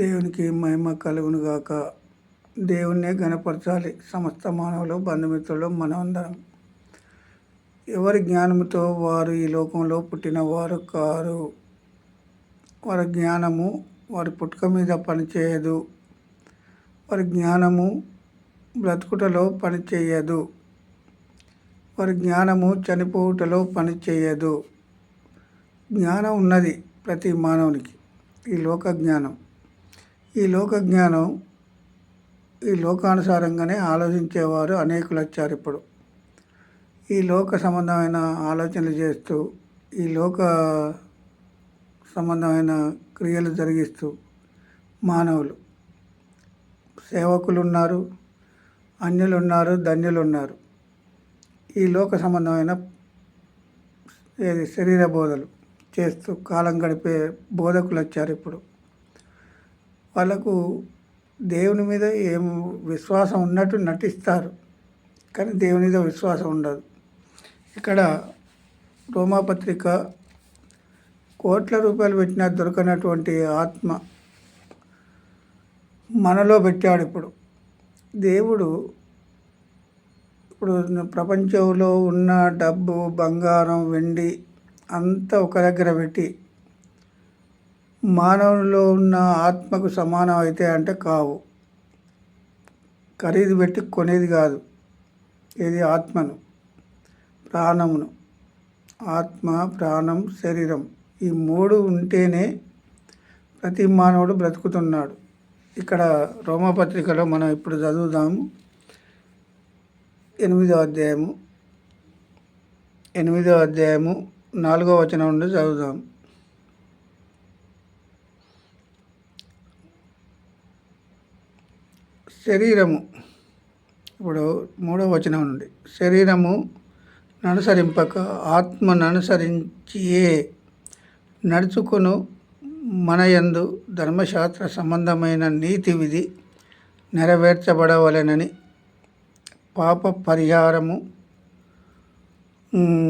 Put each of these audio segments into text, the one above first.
దేవునికి మహిమ కలుగునుగాక దేవుణ్ణే గణపరచాలి సమస్త మానవులు బంధుమిత్రులు మనమందరం ఎవరి జ్ఞానముతో వారు ఈ లోకంలో పుట్టిన వారు కారు. వారి జ్ఞానము వారి పుట్టుక మీద పనిచేయదు. వారి జ్ఞానము బ్రతుకుటలో పనిచేయదు. వారి జ్ఞానము చనిపోవుటలో పనిచేయదు. జ్ఞానం ఉన్నది ప్రతి మానవునికి. ఈ లోక జ్ఞానం. ఈ లోక జ్ఞానం ఈ లోకానుసారంగానే ఆలోచించేవారు అనేకులు వచ్చారు ఇప్పుడు. ఈ లోక సంబంధమైన ఆలోచనలు చేస్తూ ఈ లోక సంబంధమైన క్రియలు జరిగిస్తూ మానవులు సేవకులు ఉన్నారు అన్యులు ఉన్నారు ధన్యులు ఉన్నారు ఈ లోక సంబంధమైన ఏది? శరీర బోధలు చేస్తూ కాలం గడిపే బోధకులు వచ్చారు ఇప్పుడు. వాళ్ళకు దేవుని మీద ఏం విశ్వాసం ఉన్నట్టు నటిస్తారు కానీ దేవుని మీద విశ్వాసం ఉండదు. ఇక్కడ రోమాపత్రిక కోట్ల రూపాయలు పెట్టినా దొరకనటువంటి ఆత్మ మనలో పెట్టాడు ఇప్పుడు. దేవుడు ఇప్పుడు ప్రపంచంలో ఉన్న డబ్బు బంగారం వెండి అంతా ఒక దగ్గర పెట్టి మానవునిలో ఉన్న ఆత్మకు సమానం అయితే అంటే కావు. ఖరీదు పెట్టి కొనేది కాదు. ఇది ఆత్మను ప్రాణమును. ఆత్మ ప్రాణం శరీరం ఈ మూడు ఉంటేనే ప్రతి మానవుడు బ్రతుకుతున్నాడు. ఇక్కడ రోమపత్రికలో మనం ఇప్పుడు చదువుదాము ఎనిమిదో అధ్యాయము ఎనిమిదో అధ్యాయము నాలుగో వచనం నుండి చదువుదాం. శరీరము. ఇప్పుడు మూడో వచనం నుండి. శరీరము ననుసరింపక ఆత్మను నడుచుకును మన యందు ధర్మశాస్త్ర సంబంధమైన నీతి విధి నెరవేర్చబడవలెనని పాప పరిహారము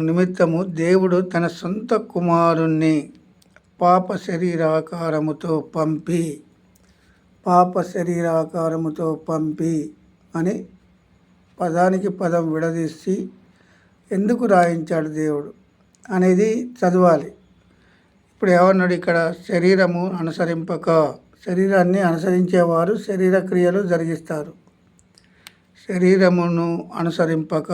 నిమిత్తము దేవుడు తన సొంత కుమారుణ్ణి పాప శరీరాకారముతో పంపి పాప శరీరాకారముతో పంపి అని పదానికి పదం విడదీసి ఎందుకు రాయించాడు దేవుడు అనేది చదవాలి. ఇప్పుడు ఏమన్నాడు ఇక్కడ? శరీరము అనుసరింపక. శరీరాన్ని అనుసరించేవారు శరీర క్రియలు జరిగిస్తారు. శరీరమును అనుసరింపక.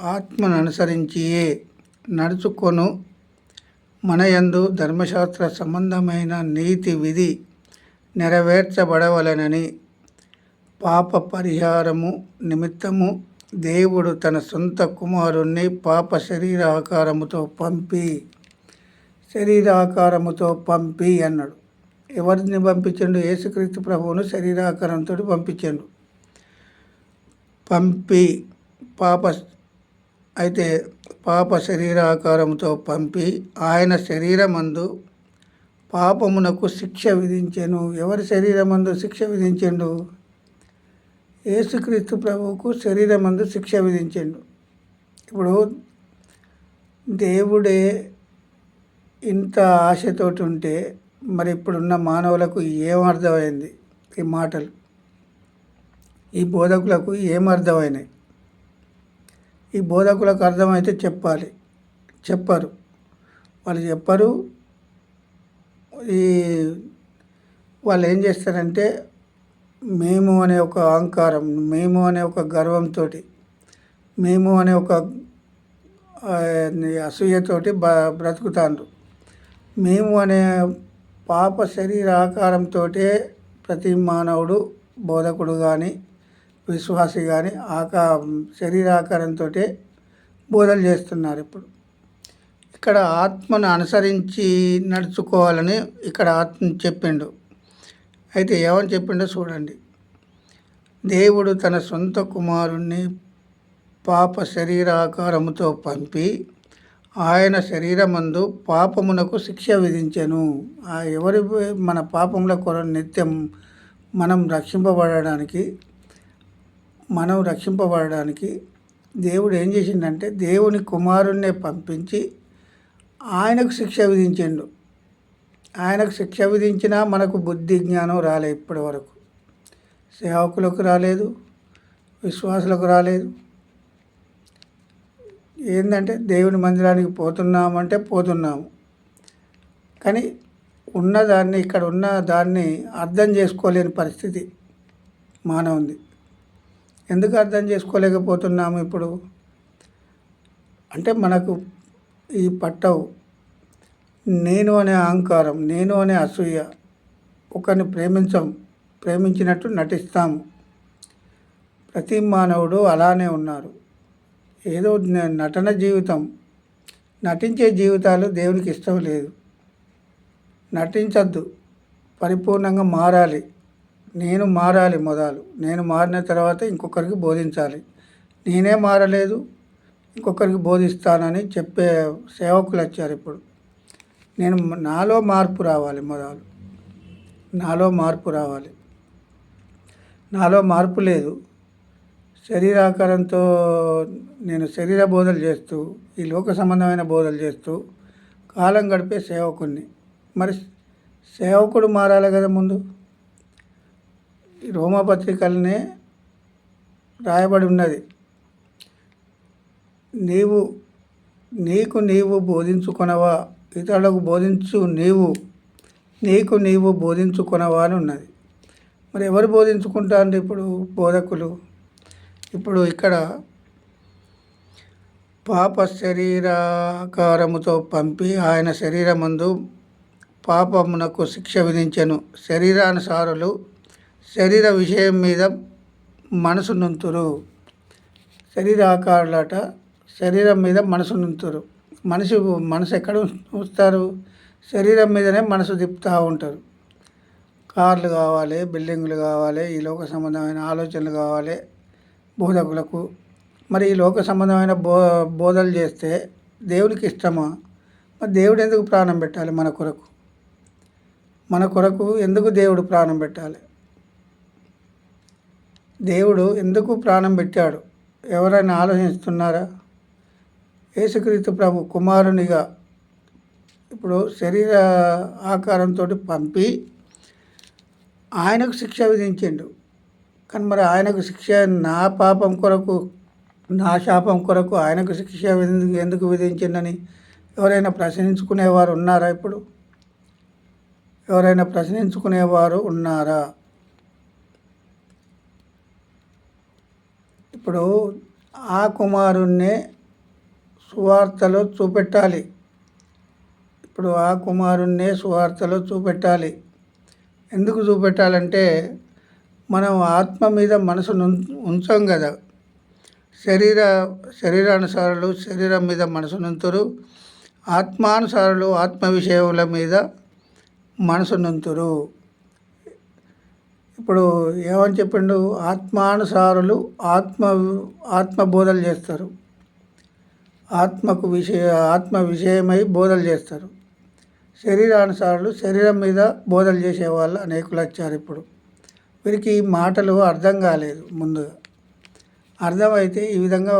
ఆత్మను అనుసరించియే నడుచుకొను. మనయందు ధర్మశాస్త్ర సంబంధమైన నీతి విధి నెరవేర్చబడవలెనని పాప పరిహారము నిమిత్తము దేవుడు తన సొంత కుమారుణ్ణి పాప శరీరాకారముతో పంపి శరీరాకారముతో పంపి అన్నాడు. ఎవరిని పంపించండు? యేసుక్రీస్తు ప్రభువును శరీరాకారంతో పంపించండు. పంపి పాప అయితే పాప శరీరాకారంతో పంపి ఆయన శరీరమందు పాపమునకు శిక్ష విధించాను. ఎవరి శరీరమందు శిక్ష విధించండు? యేసుక్రీస్తు ప్రభువుకు శరీరమందు శిక్ష విధించండు. ఇప్పుడు దేవుడే ఇంత ఆశతోటి ఉంటే మరి ఇప్పుడున్న మానవులకు ఏమర్థమైంది ఈ మాటలు? ఈ బోధకులకు ఏమర్థమైనాయి ఈ బోధకులకు అర్థమైతే చెప్పాలి. చెప్పరు. వాళ్ళు చెప్పరు. ఈ వాళ్ళు ఏం చేస్తారంటే మేము అనే ఒక అహంకారం మేము అనే ఒక గర్వంతో మేము అనే ఒక అసూయతోటి బ బ్రతుకుతాండ్రు. మేము అనే పాప శరీర ప్రతి మానవుడు బోధకుడు కానీ విశ్వాసి కానీ ఆకా శరీరాకారంతో బోధలు చేస్తున్నారు ఇప్పుడు. ఇక్కడ ఆత్మను అనుసరించి నడుచుకోవాలని ఇక్కడ ఆత్మ చెప్పిండు. అయితే ఏమని చెప్పిండో చూడండి. దేవుడు తన సొంత కుమారుణ్ణి పాప శరీరాకారముతో పంపి ఆయన శరీరమందు పాపమునకు శిక్ష విధించను. ఆ ఎవరి మన పాపముల కొర నిత్యం మనం రక్షింపబడడానికి మనం రక్షింపబడడానికి దేవుడు ఏం చేసిండంటే దేవుని కుమారుణ్ణే పంపించి ఆయనకు శిక్ష విధించిండు. ఆయనకు శిక్ష విధించినా మనకు బుద్ధి జ్ఞానం రాలే ఇప్పటి వరకు సేవకులకు రాలేదు విశ్వాసులకు రాలేదు. ఏంటంటే దేవుని మందిరానికి పోతున్నామంటే పోతున్నాము. కానీ ఉన్నదాన్ని ఇక్కడ ఉన్న దాన్ని అర్థం చేసుకోలేని పరిస్థితి మానవుంది. ఎందుకు అర్థం చేసుకోలేకపోతున్నాము ఇప్పుడు? అంటే మనకు ఈ పట్టవు. నేను అనే అహంకారం నేను అనే అసూయ ఒకరిని ప్రేమించం ప్రేమించినట్టు నటిస్తాము ప్రతి మానవుడు అలానే ఉన్నారు. ఏదో నటన జీవితం. నటించే జీవితాలు దేవునికి ఇష్టం లేదు. నటించద్దు. పరిపూర్ణంగా మారాలి. నేను మారాలి మొదలు. నేను మారిన తర్వాత ఇంకొకరికి బోధించాలి. నేనే మారలేదు. ఇంకొకరికి బోధిస్తానని చెప్పే సేవకులు వచ్చారు ఇప్పుడు. నేను నాలో మార్పు రావాలి మొదలు నాలో మార్పు రావాలి. నాలో మార్పు లేదు. శరీరాకారంతో నేను శరీర బోధలు చేస్తూ ఈ లోక సంబంధమైన బోధలు చేస్తూ కాలం గడిపే సేవకుణ్ణి. మరి సేవకుడు మారాలి కదా ముందు? ఈ రోమపత్రికలనే రాయబడి ఉన్నది. నీవు నీకు నీవు బోధించుకొనవా? ఇతరులకు బోధించు నీవు నీకు నీవు బోధించుకొనవా అని ఉన్నది. మరి ఎవరు బోధించుకుంటారు ఇప్పుడు బోధకులు? ఇప్పుడు ఇక్కడ పాప శరీరాకారముతో పంపి ఆయన శరీరమందు పాపమునకు శిక్ష విధించెను. శరీరానుసారులు శరీర విషయం మీద మనసు నుంతురు. శరీరాకారులట శరీరం మీద మనసు నుంతురు మనిషి మనసు ఎక్కడ ఉంచుతారు? శరీరం మీదనే మనసు తిప్పుతూ ఉంటారు. కార్లు కావాలి బిల్డింగులు కావాలి ఈ లోక సంబంధమైన ఆలోచనలు కావాలి బోధకులకు. మరి ఈ లోక సంబంధమైన బో బోధలు చేస్తే దేవునికి ఇష్టమా? మరి దేవుడు ఎందుకు ప్రాణం పెట్టాలి మన కొరకు? మన కొరకు ఎందుకు దేవుడు ప్రాణం పెట్టాలి? దేవుడు ఎందుకు ప్రాణం పెట్టాడు? ఎవరైనా ఆలోచిస్తున్నారా? యేసుక్రీస్తు ప్రభు కుమారునిగా ఇప్పుడు శరీర ఆకారంతో పంపి ఆయనకు శిక్ష విధించిండు. కానీ మరి ఆయనకు శిక్ష నా పాపం కొరకు నా శాపం కొరకు ఆయనకు శిక్ష విధి- ఎందుకు విధించిండని ఎవరైనా ప్రశ్నించుకునేవారు ఉన్నారా ఇప్పుడు? ఎవరైనా ప్రశ్నించుకునేవారు ఉన్నారా? ఇప్పుడు ఆ కుమారుణ్ణే సువార్తలో చూపెట్టాలి. ఇప్పుడు ఆ కుమారుణ్ణే సువార్తలో చూపెట్టాలి. ఎందుకు చూపెట్టాలంటే మనం ఆత్మ మీద మనసు ఉంచాం కదా. శరీర శరీరానుసారులు శరీరం మీద మనసు నుంతురు. ఆత్మానుసారులు ఆత్మ విషయముల మీద మనసు నుంతురు. ఇప్పుడు ఏమని చెప్పిండు? ఆత్మానుసారులు ఆత్మ ఆత్మబోధలు చేస్తారు. ఆత్మకు విషయ ఆత్మ విషయమై బోధలు చేస్తారు. శరీరానుసారులు శరీరం మీద బోధలు చేసేవాళ్ళు అనేకులు వచ్చారు ఇప్పుడు. వీరికి ఈ మాటలు అర్థం కాలేదు ముందుగా. అర్థమైతే ఈ విధంగా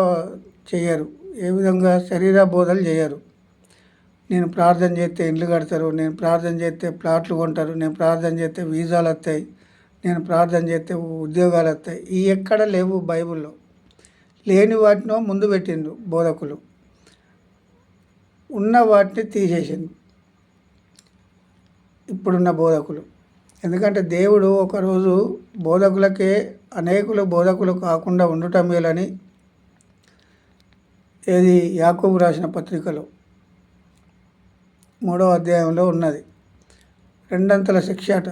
చేయరు ఏ విధంగా శరీర బోధలు చేయరు నేను ప్రార్థన చేస్తే ఇండ్లు కడతారు నేను ప్రార్థన చేస్తే ప్లాట్లు కొంటారు నేను ప్రార్థన చేస్తే వీసాలు వస్తాయి నేను ప్రార్థన చేస్తే ఉద్యోగాలు వస్తాయి ఈ ఎక్కడ లేవు బైబిల్లో. లేని వాటినో ముందు పెట్టిండు బోధకులు. ఉన్న వాటిని తీసేసింది. ఇప్పుడున్న బోధకులు. ఎందుకంటే దేవుడు ఒకరోజు బోధకులకే అనేకులు బోధకులు కాకుండా ఉండటం మేలని ఏది యాకూబు రాసిన పత్రికలో మూడవ అధ్యాయంలో ఉన్నది. రెండంతల శిక్షట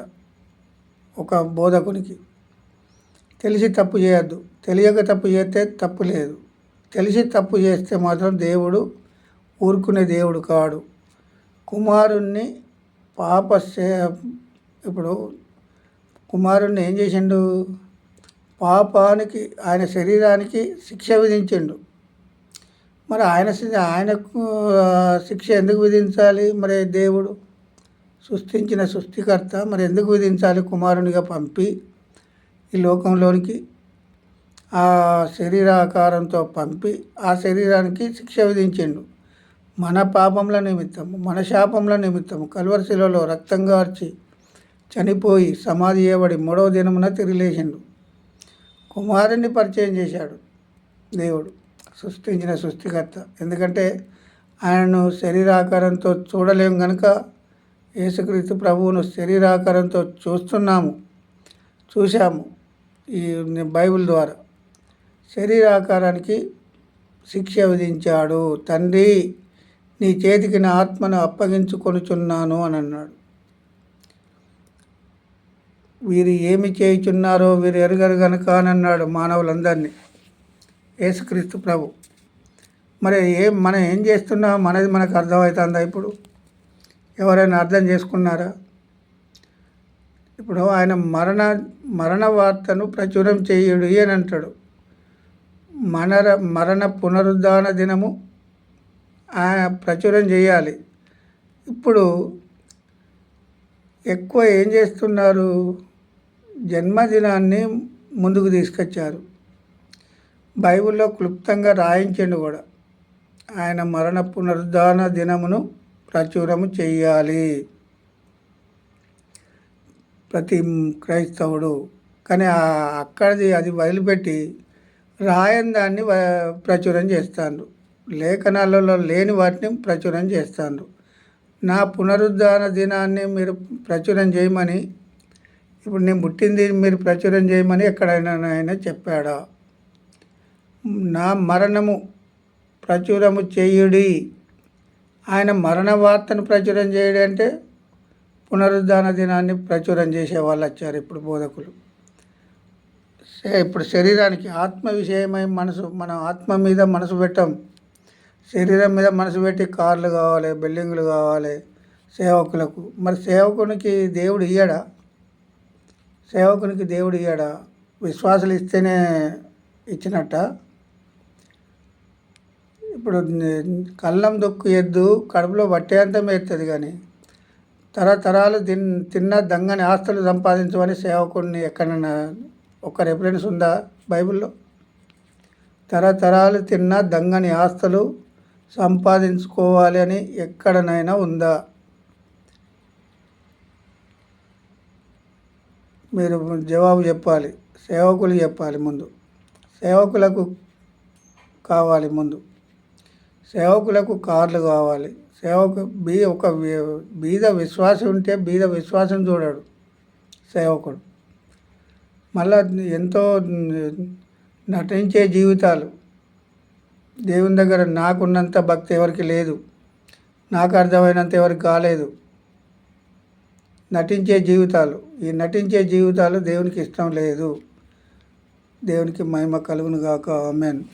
ఒక బోధకునికి. తెలిసి తప్పు చేయొద్దు. తెలియక తప్పు చేస్తే తప్పు లేదు. తెలిసి తప్పు చేస్తే మాత్రం దేవుడు ఊరుకునే దేవుడు కాడు. కుమారుణ్ణి పాప ఇప్పుడు కుమారుణ్ణి ఏం చేసిండు? పాపానికి ఆయన శరీరానికి శిక్ష విధించిండు. మరి ఆయన ఆయనకు శిక్ష ఎందుకు విధించాలి? మరి దేవుడు సృష్టించిన సృష్టికర్త మరి ఎందుకు విధించాలి? కుమారునిగా పంపి ఈ లోకంలోనికి ఆ శరీరాకారంతో పంపి ఆ శరీరానికి శిక్ష విధించిండు. మన పాపముల నిమిత్తము మన శాపముల నిమిత్తము కల్వరిశిలలో రక్తం గార్చి చనిపోయి సమాధి చేయబడి మూడవ దినమున తిరిగిలేసిండు కుమారుణ్ణి పరిచయం చేశాడు దేవుడు సృష్టించిన సృష్టికర్త. ఎందుకంటే ఆయనను శరీరాకారంతో చూడలేము కనుక యేసుక్రీస్తు ప్రభువును శరీరాకారంతో చూస్తున్నాము చూశాము ఈ బైబిల్ ద్వారా. శరీరాకారానికి శిక్ష విధించాడు తండ్రి. నీ చేతికి నా ఆత్మను అప్పగించుకొనుచున్నాను అని అన్నాడు. వీరు ఏమి చేయుచున్నారో వీరు ఎరగరు గనుక అని అన్నాడు మానవులందరినీ. యేసుక్రీస్తు ప్రభు. మరి ఏం మనం ఏం చేస్తున్నాం మనది మనకు అర్థమవుతుందా ఇప్పుడు? ఎవరైనా అర్థం చేసుకున్నారా? ఇప్పుడు ఆయన మరణ మరణ వార్తను ప్రచురం చేయుడు అని అంటాడు. మనర మరణ పునరుద్ధాన దినము ఆయన ప్రచురం చేయాలి. ఇప్పుడు ఎక్కువ ఏం చేస్తున్నారు? జన్మదినాన్ని ముందుకు తీసుకొచ్చారు. బైబిల్లో క్లుప్తంగా రాయించండి కూడా. ఆయన మరణ పునరుద్ధాన దినమును ప్రచురము చేయాలి. ప్రతి క్రైస్తవుడు. కానీ అక్కడిది అది వదిలిపెట్టి రాయని దాన్ని వ- ప్రచురం చేస్తాను లేఖనాలలో లేని వాటిని ప్రచురం చేస్తాను నా పునరుద్ధరణ దినాన్ని మీరు ప్రచురం చేయమని ఇప్పుడు నేను పుట్టింది మీరు ప్రచురం చేయమని ఎక్కడైనా ఆయన చెప్పాడా? నా మరణము ప్రచురము చేయుడి. ఆయన మరణ వార్తను ప్రచురం చేయడం అంటే పునరుద్ధాన దినాన్ని ప్రచురం చేసే వాళ్ళు వచ్చారు ఇప్పుడు బోధకులు. ఇప్పుడు శరీరానికి ఆత్మ విషయమై మనసు మనం ఆత్మ మీద మనసు పెట్టం. శరీరం మీద మనసు పెట్టి కార్లు కావాలి బిల్డింగ్లు కావాలి సేవకులకు. మరి సేవకునికి దేవుడు ఇయ్యడా? సేవకునికి దేవుడు ఇయ్యడా? విశ్వాసాలు ఇస్తేనే ఇచ్చినట్ట. ఇప్పుడు కళ్ళం దొక్కు ఎద్దు కడుపులో పట్టేంత ఎత్తుంది కానీ తరతరాలు తిన్ తిన్న దంగని ఆస్తులు సంపాదించమని సేవకుడిని ఎక్కడన్నా ఒక రెఫరెన్స్ ఉందా బైబిల్లో? తరతరాలు తిన్న దంగని ఆస్తులు సంపాదించుకోవాలి అని ఎక్కడనైనా ఉందా? మీరు జవాబు చెప్పాలి. సేవకులు చెప్పాలి ముందు. సేవకులకు కావాలి ముందు. సేవకులకు కార్లు కావాలి. సేవకు బీ ఒక బీద విశ్వాసం ఉంటే బీద విశ్వాసం చూడాడు సేవకుడు. మళ్ళా ఎంతో నటించే జీవితాలు దేవుని దగ్గర నాకున్నంత భక్తి ఎవరికి లేదు. నాకు అర్థమైనంత ఎవరికి కాలేదు. నటించే జీవితాలు ఈ నటించే జీవితాలు దేవునికి ఇష్టం లేదు. దేవునికి మహిమ కలుగును గాక ఆమెన్.